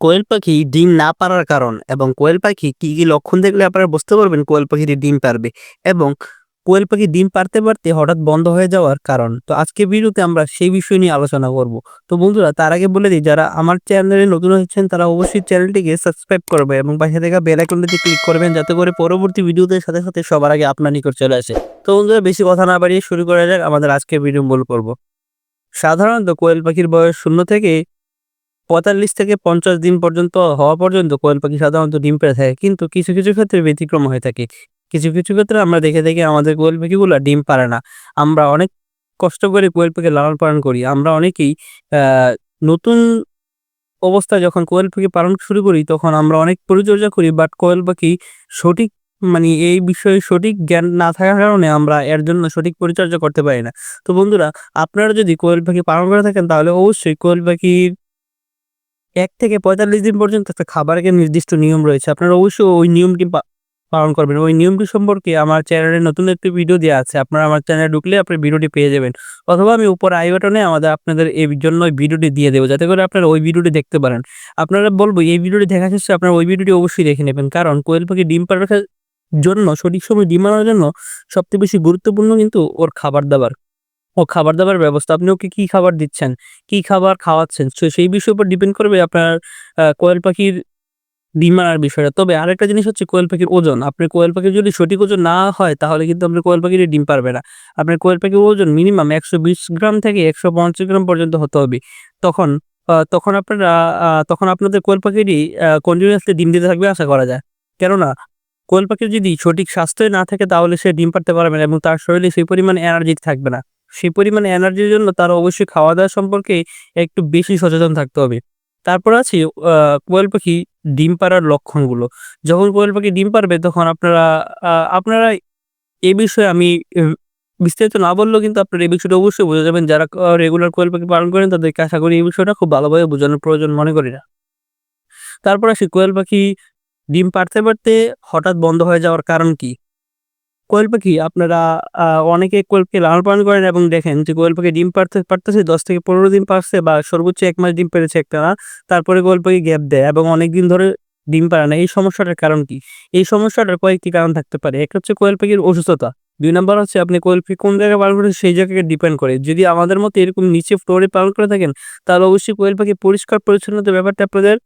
কোয়েল পাখি ডিম না পারার কারণ এবং কোয়েল পাখি কী কী লক্ষণ দেখলে আপনারা বুঝতে পারবেন কোয়েল পাখিটি ডিম পারবে এবং কোয়েল পাখি ডিম পারতে পারতে হঠাৎ বন্ধ হয়ে যাওয়ার কারণ। তো আজকে ভিডিওতে আমরা সেই বিষয় নিয়ে আলোচনা করব। তো বন্ধুরা, তার আগে বলে দিই, যারা আমার চ্যানেলে নতুন হচ্ছেন তারা অবশ্যই চ্যানেলটিকে সাবস্ক্রাইব করবে এবং পাশে থাকা বেল আইকনটিতে ক্লিক করবেন যাতে করে পরবর্তী ভিডিওদের সাথে সাথে সবার আগে আপনার নিকট চলে আসে। তো বন্ধুরা, বেশি কথা না বাড়িয়ে শুরু করা যাক আমাদের আজকে ভিডিও মূল পর্ব। সাধারণত কোয়েল পাখির বয়স শূন্য থেকে পঁয়তাল্লিশ থেকে পঞ্চাশ দিন পর্যন্ত হওয়া পর্যন্ত কোয়েল পাখি সাধারণত ডিম পেড়ে থাকে। কিন্তু কিছু কিছু ক্ষেত্রে ব্যতিক্রম হয়ে থাকে। কিছু কিছু ক্ষেত্রে আমরা দেখে দেখে আমাদের কোয়েল পাখিগুলো ডিম পারে না। আমরা অনেক কষ্ট করে কোয়েল পাখি লালন পালন করি। আমরা অনেকেই নতুন অবস্থায় যখন কোয়েল পাখি পালন শুরু করি, তখন আমরা অনেক পরিচর্যা করি বাট কোয়েল পাখি সঠিক মানে এই বিষয়ে সঠিক জ্ঞান না থাকার কারণে আমরা এর জন্য সঠিক পরিচর্যা করতে পারি না। তো বন্ধুরা, আপনারা যদি কোয়েল পাখি পালন করে থাকেন, তাহলে অবশ্যই কোয়েল পাখির এক থেকে পঁয়তাল্লিশ দিন পর্যন্ত একটা খাবারের নির্দিষ্ট নিয়ম রয়েছে। আপনারা অবশ্যই ওই নিয়মটি পালন করবেন। ওই নিয়মটি সম্পর্কে আমার চ্যানেলে নতুন একটি ভিডিও দেওয়া আছে। আপনারা আমার চ্যানেলে ঢুকলে আপনি ভিডিওটি পেয়ে যাবেন। অথবা আমি উপর আই বাটনে আমাদের আপনাদের এই জন্য ওই ভিডিওটি দিয়ে দেবো, যাতে করে আপনারা ওই ভিডিওটি দেখতে পারেন। আপনারা বলব, এই ভিডিওটি দেখা শেষে আপনারা ওই ভিডিওটি অবশ্যই দেখে নেবেন। কারণ কোয়েল পাখি ডিম পাড়ার জন্য, সঠিক সময় ডিম আনার জন্য সবচেয়ে বেশি গুরুত্বপূর্ণ কিন্তু ওর খাবার দাবার। ও খাবার দাবার ব্যবস্থা, আপনি ওকে কি খাবার দিচ্ছেন? কি খাবার খাওয়াচ্ছেন? সেই বিষয়ের উপর ডিপেন্ড করবে আপনার কোয়েল পাখির ডিম আনার বিষয়টা। তবে আরেকটা জিনিস হচ্ছে কোয়েল পাখির ওজন। আপনার কোয়েল পাখির যদি সঠিক ওজন না হয়, তাহলে কিন্তু আপনার কোয়েল পাখির ডিম পারবে না। আপনার কোয়েল পাখির ওজন মিনিমাম একশো বিশ গ্রাম থেকে একশো পঞ্চাশ গ্রাম পর্যন্ত হতে হবে। তখন তখন আপনারা তখন আপনাদের কোয়েল পাখিরই কন্টিনিউয়াসলি ডিম দিতে থাকবে আশা করা যায়। কেননা, কোয়েল পাখির যদি সঠিক স্বাস্থ্যই না থাকে, তাহলে সে ডিম পারতে পারবে না এবং তার শরীরে সেই পরিমাণ এনার্জি থাকবে না। সেই পরিমাণ এনার্জির জন্য তার অবশ্যই খাওয়া দাওয়া সম্পর্কে একটু বেশি সচেতন থাকতে হবে। তারপর আছে কোয়েল পাখি ডিম পাড়ার লক্ষণগুলো। যখন কোয়েল পাখি ডিম পারবে তখন আপনারা আপনারা এ বিষয়ে আমি বিস্তারিত না বললেও কিন্তু আপনারা এই বিষয়টা অবশ্যই বোঝা যাবেন। যারা রেগুলার কোয়েল পাখি পালন করেন তাদেরকে আশা করি এই বিষয়টা খুব ভালোভাবে বোঝানোর প্রয়োজন মনে করি না। তারপর আসি, কোয়েল পাখি ডিম পারতে পারতে হঠাৎ বন্ধ হয়ে যাওয়ার কারণ কি? কোয়েল পাখি আপনারা অনেকে কোয়েল পাখি লালন পালন করেন এবং দেখেন যে কোয়েল পাখি ডিম পারতে পারতেছে দশ থেকে পনেরো দিন পারছে বা সর্বোচ্চ এক মাস ডিম পেরেছে একটা না, তারপরে কোয়েল পাখি গ্যাপ দেয় এবং অনেক দিন ধরে ডিম পারে না। এই সমস্যাটার কারণ কি? এই সমস্যাটার কয়েকটি কারণ থাকতে পারে। এক হচ্ছে কোয়েল পাখির অসুস্থতা। দুই নম্বর হচ্ছে আপনি কোয়েল পাখি কোন জায়গায় পালন করেন সেই জায়গাকে ডিপেন্ড করে। যদি আমাদের মতো এরকম নিচে ফ্লোরে পালন করে থাকেন, তাহলে অবশ্যই কোয়েল পাখি পরিষ্কার পরিচ্ছন্নতার ব্যাপারটা আপনাদের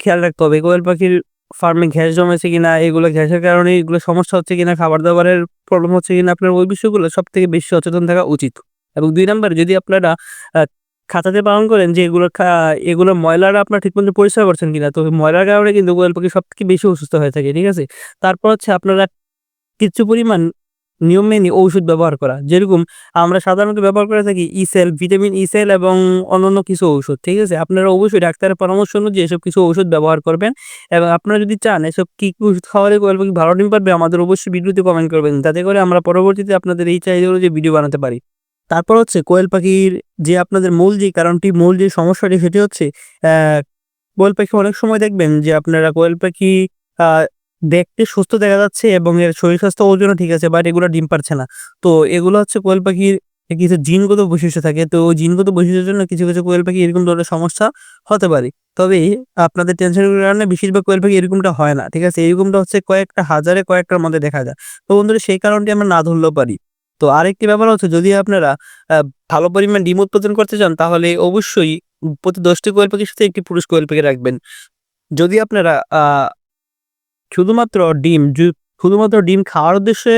খেয়াল রাখতে হবে। কোয়েল পাখির ফার্মে ঘ্যাস জমেছে কিনা, এগুলো ঘ্যাসের কারণে এগুলো সমস্যা হচ্ছে কিনা খাবার দাবারের প্রবলেম হচ্ছে কিনা, আপনার ওই বিষয়গুলো সব থেকে বেশি সচেতন থাকা উচিত। এবং দুই নাম্বার, যদি আপনারা খাতাতে পালন করেন যে এগুলো এগুলো ময়লারা আপনার ঠিক মতো পরিষ্কার করছেন কিনা, তো ময়লার কারণে কিন্তু কোয়েল পাখি সব থেকে বেশি অসুস্থ হয়ে থাকে, ঠিক আছে? তারপর হচ্ছে আপনারা কিছু পরিমাণ নিয়ম মেনে ঔষধ ব্যবহার করা। যেরকম আমরা সাধারণত ব্যবহার করে থাকি ইসেল ভিটামিন ইসেল এবং অন্যান্য কিছু ঔষধ, ঠিক আছে? আপনারা অবশ্যই ডাক্তারের পরামর্শ অনুযায়ী এসব কিছু ঔষধ ব্যবহার করবেন এবং আপনারা যদি চান এসব কি কি ওষুধ খাওয়ালে পাখি ভালো ডিম পারবে, আমাদের অবশ্যই ভিডিওতে কমেন্ট করবেন। যাতে করে আমরা পরবর্তীতে আপনাদের এই চাহিদা অনুযায়ী ভিডিও বানাতে পারি। তারপর হচ্ছে কোয়েল পাখির যে আপনাদের মূল যে কারণটি মূল যে সমস্যাটি সেটি হচ্ছে কোয়েল পাখি অনেক সময় দেখবেন যে আপনারা কোয়েল পাখি দেখতে সুস্থ দেখা যাচ্ছে এবং এর শরীর স্বাস্থ্য ওজনও ঠিক আছে বাট এগুলো ডিম পারছে না। তো এগুলো হচ্ছে কোয়েল পাখির কিছু জিনগত বৈশিষ্ট্য থাকে। তো ওই জিনগত বৈশিষ্ট্যের জন্য কিছু কিছু কোয়েল পাখি এরকম ধরনের সমস্যা হতে পারে। তবে আপনাদের টেনশনের কারণে বেশিরভাগ কোয়েল পাখি এরকমটা হয় না, ঠিক আছে? এরকমটা হচ্ছে কয়েকটা, হাজারে কয়েকটার মধ্যে দেখা যায়। তো বন্ধুরা, সেই কারণটি আমরা না ধরলেও পারি। তো আরেকটি ব্যাপার হচ্ছে, যদি আপনারা ভালো পরিমাণ ডিম উৎপাদন করতে চান, তাহলে অবশ্যই প্রতি দশটি কোয়েল পাখির সাথে একটি পুরুষ কোয়েল পাখি রাখবেন। যদি আপনারা শুধুমাত্র ডিম শুধুমাত্র ডিম খাওয়ার উদ্দেশ্যে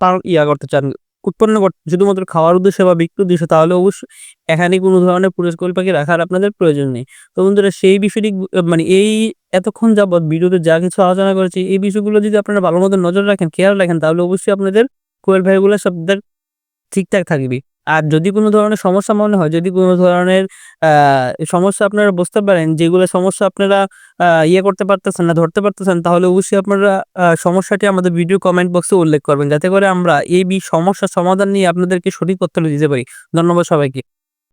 পালন- ইয়া করতে চান, উৎপন্ন করতে শুধুমাত্র খাওয়ার উদ্দেশ্যে বা বিক্রির উদ্দেশ্যে, তাহলে অবশ্যই এখানে কোনো ধরনের পুরুষ কোয়েল পাখি রাখার আপনাদের প্রয়োজন নেই। তো বন্ধুরা, সেই বিষয়টি মানে এই এতক্ষণ যাবৎ ভিডিওতে যা কিছু আলোচনা করেছি, এই বিষয়গুলো যদি আপনারা ভালো মতো নজর রাখেন, খেয়াল রাখেন, তাহলে অবশ্যই আপনাদের কোয়েল পাখিগুলো সবদের ঠিকঠাক থাকবে। আর যদি কোনো ধরনের সমস্যা মনে হয়, যদি কোনো ধরনের সমস্যা আপনারা বুঝতে পারেন, যেগুলো সমস্যা আপনারা ইয়ে করতে পারতেছেন না, ধরতে পারতেছেন, তাহলে অবশ্যই আপনারা সমস্যাটি আমাদের ভিডিও কমেন্ট বক্সে উল্লেখ করবেন। যাতে করে আমরা এই সমস্যার সমাধান নিয়ে আপনাদেরকে সঠিক তথ্য দিতে পারি। ধন্যবাদ সবাইকে।